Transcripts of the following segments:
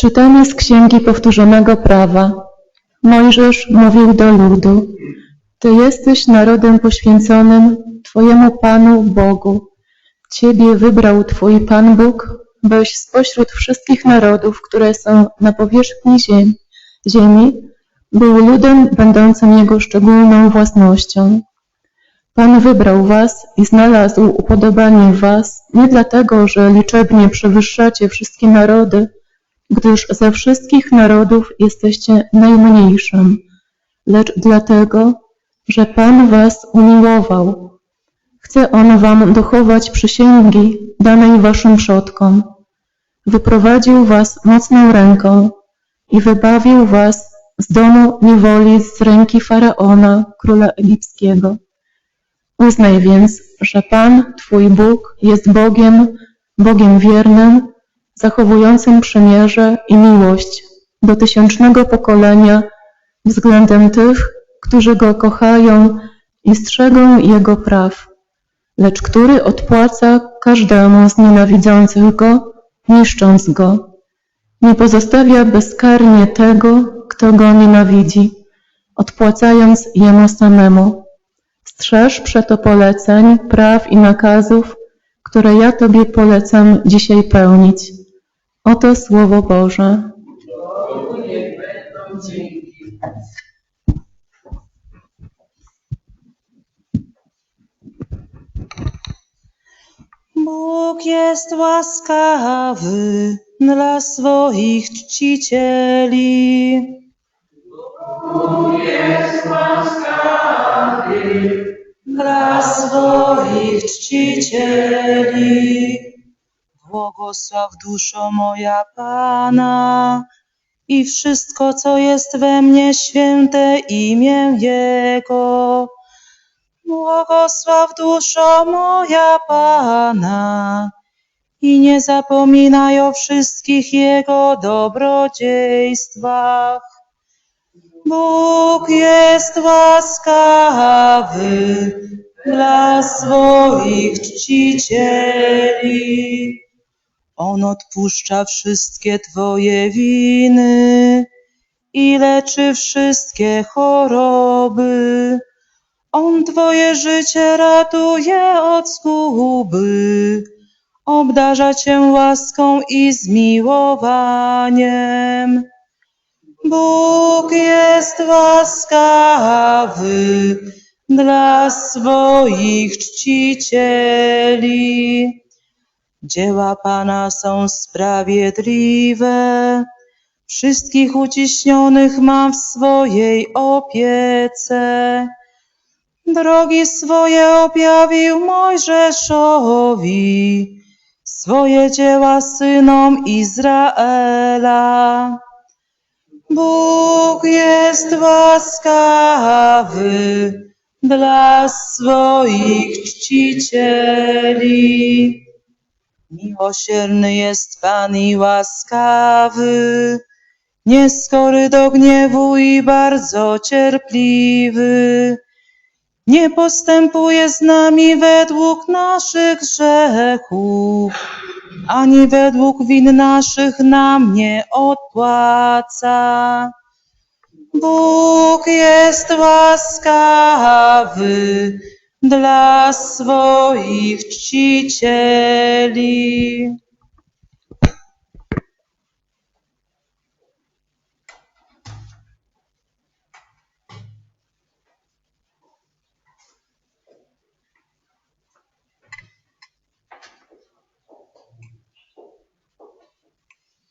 Czytanie z Księgi Powtórzonego Prawa. Mojżesz mówił do ludu: Ty jesteś narodem poświęconym Twojemu Panu Bogu. Ciebie wybrał Twój Pan Bóg, byś spośród wszystkich narodów, które są na powierzchni ziemi, ziemi był ludem będącym Jego szczególną własnością. Pan wybrał was i znalazł upodobanie was nie dlatego, że liczebnie przewyższacie wszystkie narody, gdyż ze wszystkich narodów jesteście najmniejszym, lecz dlatego, że Pan was umiłował. Chce On wam dochować przysięgi danej waszym przodkom. Wyprowadził was mocną ręką i wybawił was z domu niewoli z ręki Faraona, króla egipskiego. Uznaj więc, że Pan, Twój Bóg, jest Bogiem, Bogiem wiernym, zachowującym przymierze i miłość do tysiącznego pokolenia względem tych, którzy Go kochają i strzegą Jego praw, lecz który odpłaca każdemu z nienawidzących Go, niszcząc Go. Nie pozostawia bezkarnie tego, kto Go nienawidzi, odpłacając Jemu samemu. Strzeż przeto poleceń, praw i nakazów, które ja Tobie polecam dzisiaj pełnić. Oto Słowo Boże. Bóg jest łaskawy dla swoich czcicieli. Dla swoich czcicieli. Błogosław duszo moja Pana i wszystko, co jest we mnie, święte imię Jego. Błogosław duszo moja Pana i nie zapominaj o wszystkich Jego dobrodziejstwach. Bóg jest łaskawy dla swoich czcicieli. On odpuszcza wszystkie Twoje winy i leczy wszystkie choroby. On Twoje życie ratuje od zguby, obdarza Cię łaską i zmiłowaniem. Bóg jest łaskawy dla swoich czcicieli. Dzieła Pana są sprawiedliwe, wszystkich uciśnionych ma w swojej opiece. Drogi swoje objawił Mojżeszowi, swoje dzieła synom Izraela. Bóg jest łaskawy dla swoich czcicieli. Miłosierny jest Pan i łaskawy, nieskory do gniewu i bardzo cierpliwy. Nie postępuje z nami według naszych grzechów, ani według win naszych nam nie odpłaca. Bóg jest łaskawy dla swoich czcicieli.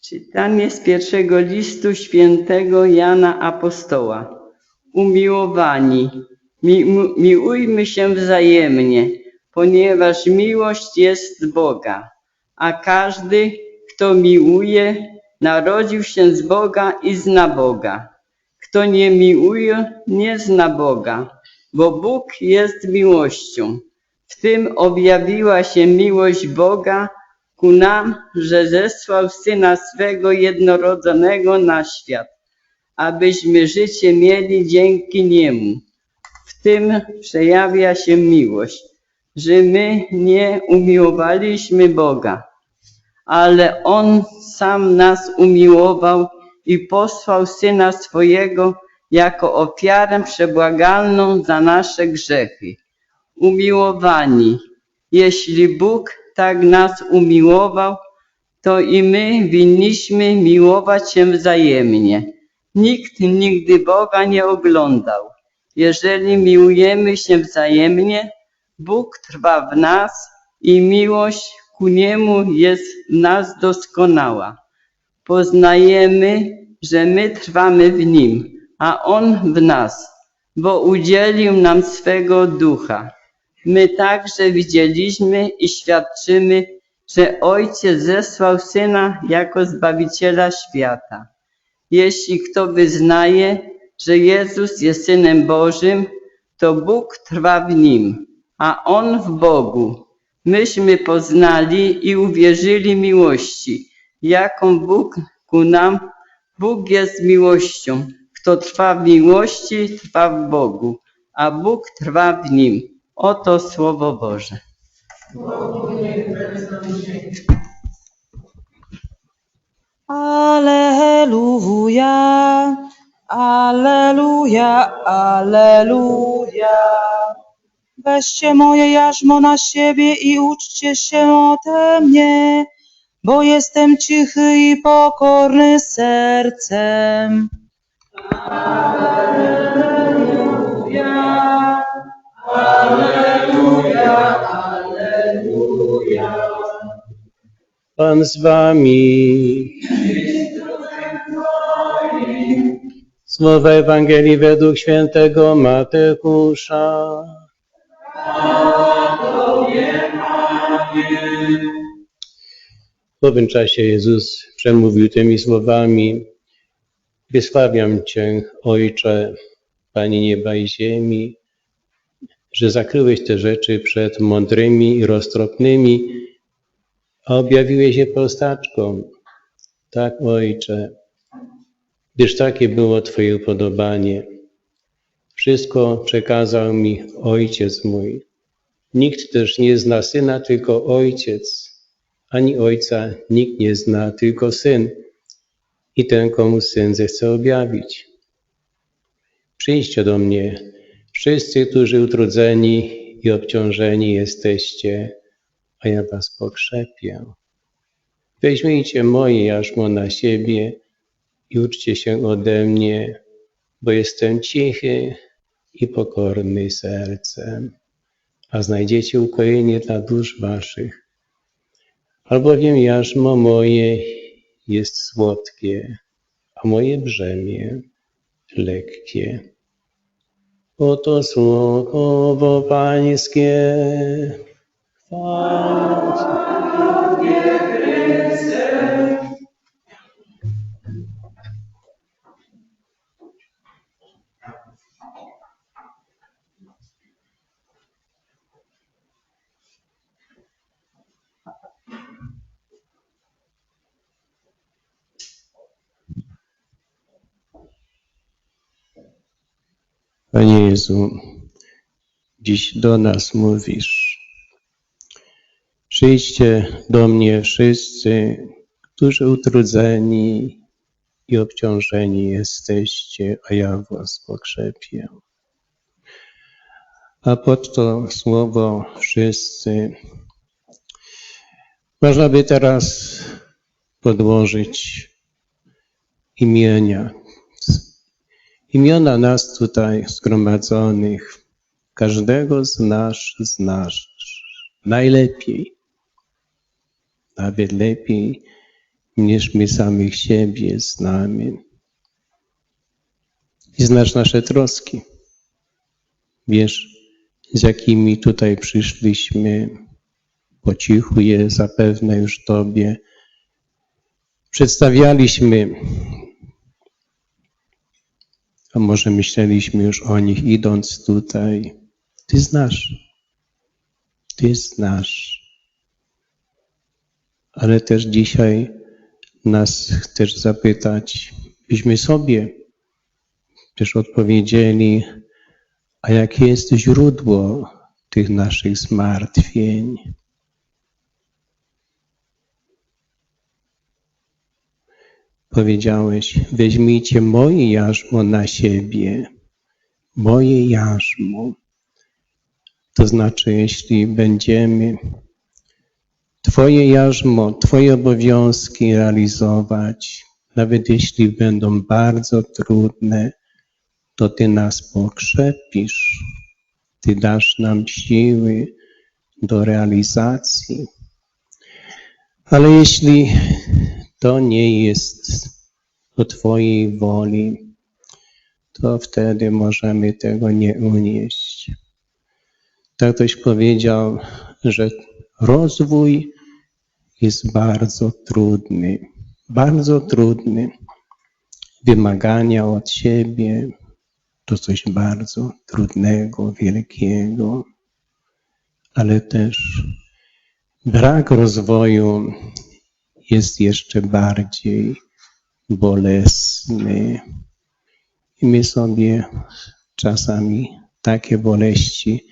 Czytanie z pierwszego listu świętego Jana Apostoła. Umiłowani, miłujmy się wzajemnie, ponieważ miłość jest z Boga, a każdy, kto miłuje, narodził się z Boga i zna Boga. Kto nie miłuje, nie zna Boga, bo Bóg jest miłością. W tym objawiła się miłość Boga ku nam, że zesłał Syna swego jednorodzonego na świat, abyśmy życie mieli dzięki Niemu. W tym przejawia się miłość, że my nie umiłowaliśmy Boga, ale On sam nas umiłował i posłał Syna swojego jako ofiarę przebłagalną za nasze grzechy. Umiłowani, jeśli Bóg tak nas umiłował, to i my winniśmy miłować się wzajemnie. Nikt nigdy Boga nie oglądał. Jeżeli miłujemy się wzajemnie, Bóg trwa w nas i miłość ku Niemu jest w nas doskonała. Poznajemy, że my trwamy w Nim, a On w nas, bo udzielił nam swego ducha. My także widzieliśmy i świadczymy, że Ojciec zesłał Syna jako Zbawiciela świata. Jeśli kto wyznaje, że Jezus jest Synem Bożym, to Bóg trwa w Nim, a On w Bogu. Myśmy poznali i uwierzyli miłości, jaką Bóg ku nam. Bóg jest miłością. Kto trwa w miłości, trwa w Bogu, a Bóg trwa w Nim. Oto Słowo Boże. Aleluja, aleluja, aleluja. Weźcie moje jarzmo na siebie i uczcie się ode mnie, bo jestem cichy i pokorny sercem. Pan z wami. Słowa Ewangelii według świętego Mateusza. W owym czasie Jezus przemówił tymi słowami Wysławiam Cię, Ojcze, Panie nieba i ziemi, że zakryłeś te rzeczy przed mądrymi i roztropnymi, a objawiłeś je prostaczkom. Tak, Ojcze, gdyż takie było Twoje upodobanie. Wszystko przekazał mi Ojciec mój. Nikt też nie zna Syna, tylko Ojciec, ani Ojca nikt nie zna, tylko Syn i ten, komu Syn zechce objawić. Przyjdźcie do mnie, wszyscy, którzy utrudzeni i obciążeni jesteście, a ja was pokrzepię. Weźmijcie moje jarzmo na siebie i uczcie się ode mnie, bo jestem cichy i pokorny sercem, a znajdziecie ukojenie dla dusz waszych. Albowiem jarzmo moje jest słodkie, a moje brzemię lekkie. Oto słowo Pańskie. Chwała Panie Jezu, dziś do nas mówisz. Przyjdźcie do mnie wszyscy, którzy utrudzeni i obciążeni jesteście, a ja was pokrzepię. A pod to słowo wszyscy można by teraz podłożyć imienia imiona nas tutaj zgromadzonych, każdego z nas znasz najlepiej, nawet lepiej niż my samych siebie znamy. I znasz nasze troski. Wiesz, z jakimi tutaj przyszliśmy, po cichu je zapewne już Tobie przedstawialiśmy a może myśleliśmy już o nich idąc tutaj. Ty znasz. Ty znasz. Ale też dzisiaj nas chcesz zapytać, byśmy sobie też odpowiedzieli, a jakie jest źródło tych naszych zmartwień? Powiedziałeś, weźmijcie moje jarzmo na siebie, moje jarzmo. To znaczy, jeśli będziemy Twoje jarzmo, Twoje obowiązki realizować, nawet jeśli będą bardzo trudne, to Ty nas pokrzepisz, Ty dasz nam siły do realizacji. Ale jeśli to nie jest do Twojej woli, to wtedy możemy tego nie unieść. Tak ktoś powiedział, że rozwój jest bardzo trudny, bardzo trudny. Wymagania od siebie to coś bardzo trudnego, wielkiego, ale też brak rozwoju jest jeszcze bardziej bolesny. I my sobie czasami takie boleści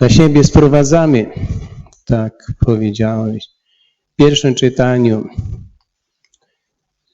na siebie sprowadzamy. Tak powiedziałeś w pierwszym czytaniu,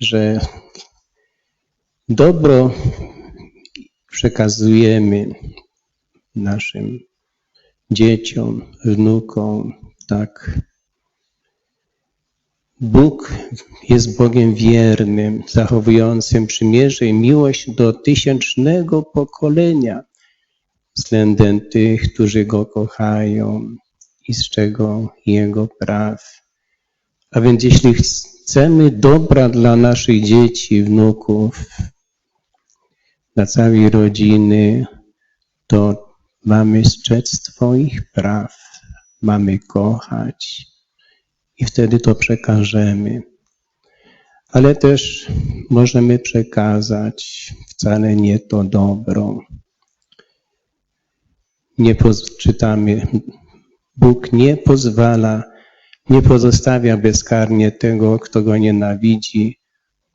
że dobro przekazujemy naszym dzieciom, wnukom, tak. Bóg jest Bogiem wiernym, zachowującym przymierze i miłość do tysięcznego pokolenia względem tych, którzy Go kochają i strzegą Jego praw. A więc jeśli chcemy dobra dla naszych dzieci, wnuków, dla całej rodziny, to mamy strzec Twoich praw, mamy kochać i wtedy to przekażemy. Ale też możemy przekazać wcale nie to dobro. Nie czytamy, Bóg nie pozwala, nie pozostawia bezkarnie tego, kto go nienawidzi,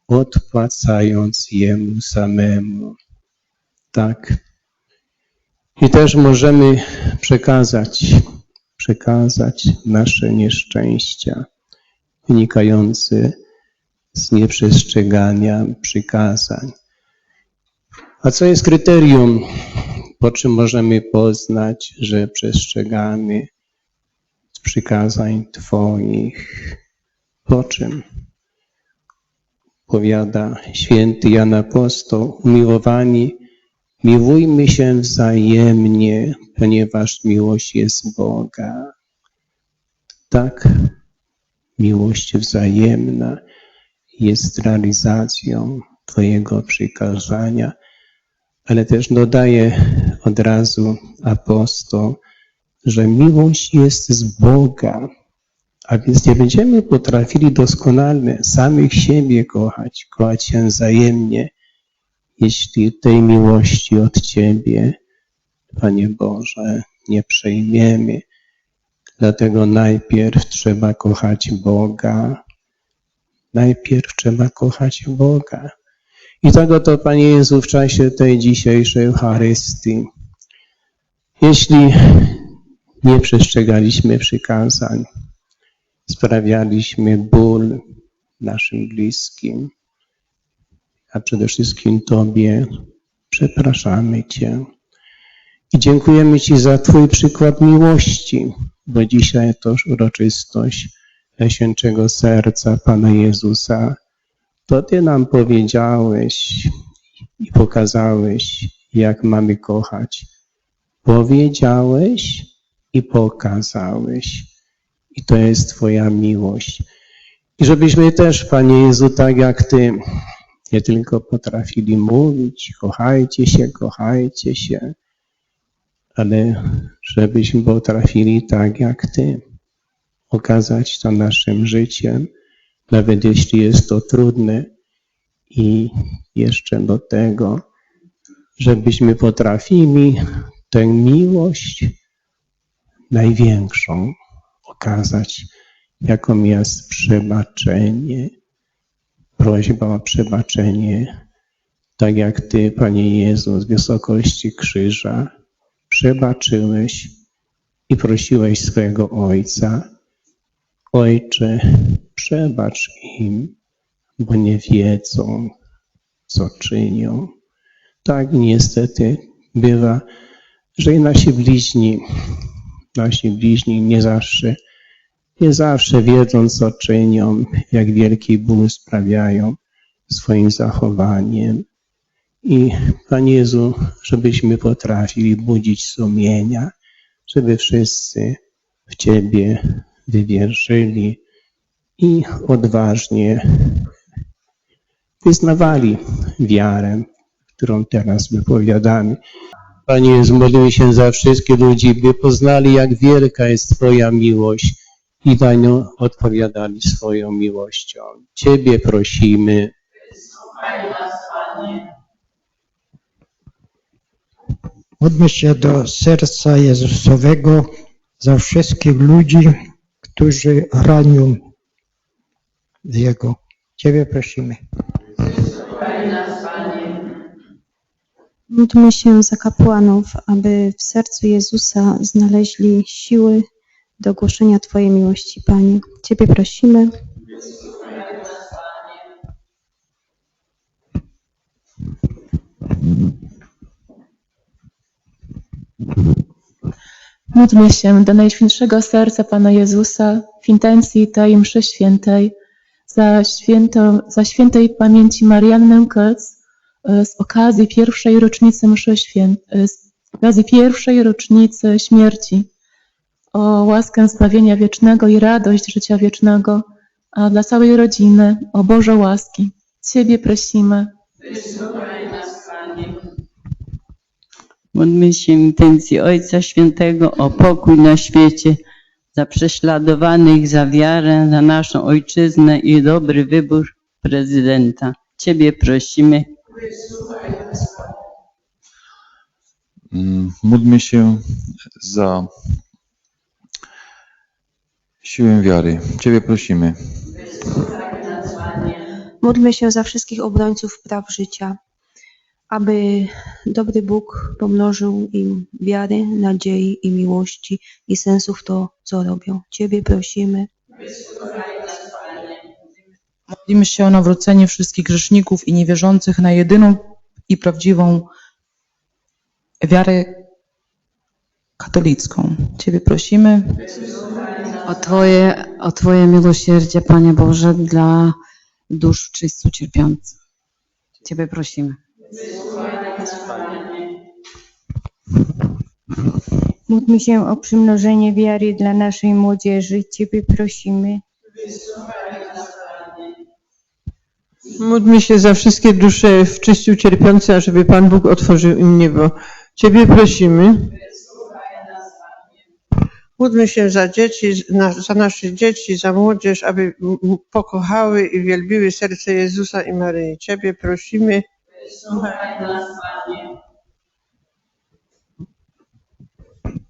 odpłacając jemu samemu. Tak. I też możemy przekazać, przekazać nasze nieszczęścia wynikające z nieprzestrzegania przykazań. A co jest kryterium, po czym możemy poznać, że przestrzegamy przykazań Twoich? Po czym? Powiada święty Jan Apostoł, umiłowani, miłujmy się wzajemnie, ponieważ miłość jest Boga. Tak, miłość wzajemna jest realizacją Twojego przykazania, ale też dodaje od razu apostoł, że miłość jest z Boga, a więc nie będziemy potrafili doskonale samych siebie kochać, kochać się wzajemnie, jeśli tej miłości od Ciebie, Panie Boże, nie przejmiemy. Dlatego najpierw trzeba kochać Boga. Najpierw trzeba kochać Boga. I tego to, Panie Jezu, w czasie tej dzisiejszej Eucharystii, jeśli nie przestrzegaliśmy przykazań, sprawialiśmy ból naszym bliskim, a przede wszystkim Tobie, przepraszamy Cię. I dziękujemy Ci za Twój przykład miłości, bo dzisiaj to uroczystość Najświętszego Serca Pana Jezusa. To Ty nam powiedziałeś i pokazałeś, jak mamy kochać. Powiedziałeś i pokazałeś. I to jest Twoja miłość. I żebyśmy też, Panie Jezu, tak jak Ty, nie tylko potrafili mówić, kochajcie się, kochajcie się, ale żebyśmy potrafili tak jak Ty okazać to naszym życiem, nawet jeśli jest to trudne i jeszcze do tego, żebyśmy potrafili tę miłość największą okazać, jaką jest przebaczenie, prośba o przebaczenie, tak jak Ty, Panie Jezu, z wysokości krzyża przebaczyłeś i prosiłeś swojego Ojca, Ojcze, przebacz im, bo nie wiedzą, co czynią. Tak niestety bywa, że i nasi bliźni, nasi bliźni nie zawsze, nie zawsze wiedzą, co czynią, jak wielki ból sprawiają swoim zachowaniem. I Panie Jezu, żebyśmy potrafili budzić sumienia, żeby wszyscy w Ciebie wywierzyli i odważnie wyznawali wiarę, którą teraz wypowiadamy. Panie Jezu, modlimy się za wszystkich ludzi, by poznali, jak wielka jest Twoja miłość i na nią odpowiadali swoją miłością. Ciebie prosimy. Módlmy się do serca Jezusowego za wszystkich ludzi, którzy ranią Jego. Ciebie prosimy. Módlmy się za kapłanów, aby w sercu Jezusa znaleźli siły do głoszenia Twojej miłości, Panie. Ciebie prosimy. Módlmy się do Najświętszego Serca Pana Jezusa w intencji tej mszy świętej za, święto, za świętej pamięci Mariannę Kec e, z okazji pierwszej rocznicy mszy świętej, z okazji pierwszej rocznicy śmierci o łaskę zbawienia wiecznego i radość życia wiecznego, a dla całej rodziny o Boże łaski. Ciebie prosimy. Módlmy się w intencji Ojca Świętego o pokój na świecie, za prześladowanych, za wiarę, za naszą ojczyznę i dobry wybór prezydenta. Ciebie prosimy. Mm, Módlmy się za siłę wiary. Ciebie prosimy. Módlmy się za wszystkich obrońców praw życia, aby dobry Bóg pomnożył im wiary, nadziei i miłości i sensu w to, co robią. Ciebie prosimy. Modlimy się o nawrócenie wszystkich grzeszników i niewierzących na jedyną i prawdziwą wiarę katolicką. Ciebie prosimy. O Twoje, o Twoje miłosierdzie, Panie Boże, dla dusz czysto cierpiących. Ciebie prosimy. Módlmy się o przymnożenie wiary dla naszej młodzieży. Ciebie prosimy. Módlmy się za wszystkie dusze w czyściu cierpiące, ażeby Pan Bóg otworzył im niebo. Ciebie prosimy. Módlmy się za dzieci, za nasze dzieci, za młodzież, aby pokochały i wielbiły serce Jezusa i Maryi. Ciebie prosimy.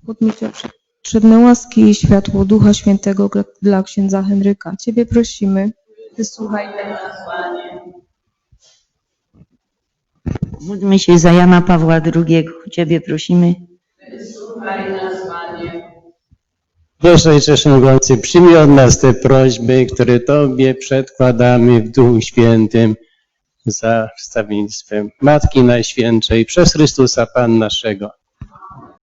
Módlmy się potrzebne łaski i światło Ducha Świętego dla- księdza Henryka. Ciebie prosimy. Wysłuchaj Módlmy się za Jana Pawła II. Ciebie prosimy. Boże Ojcze Wszechmogący, przyjmij od nas te prośby, które Tobie przedkładamy w Duchu Świętym za wstawiennictwem Matki Najświętszej przez Chrystusa Pan naszego.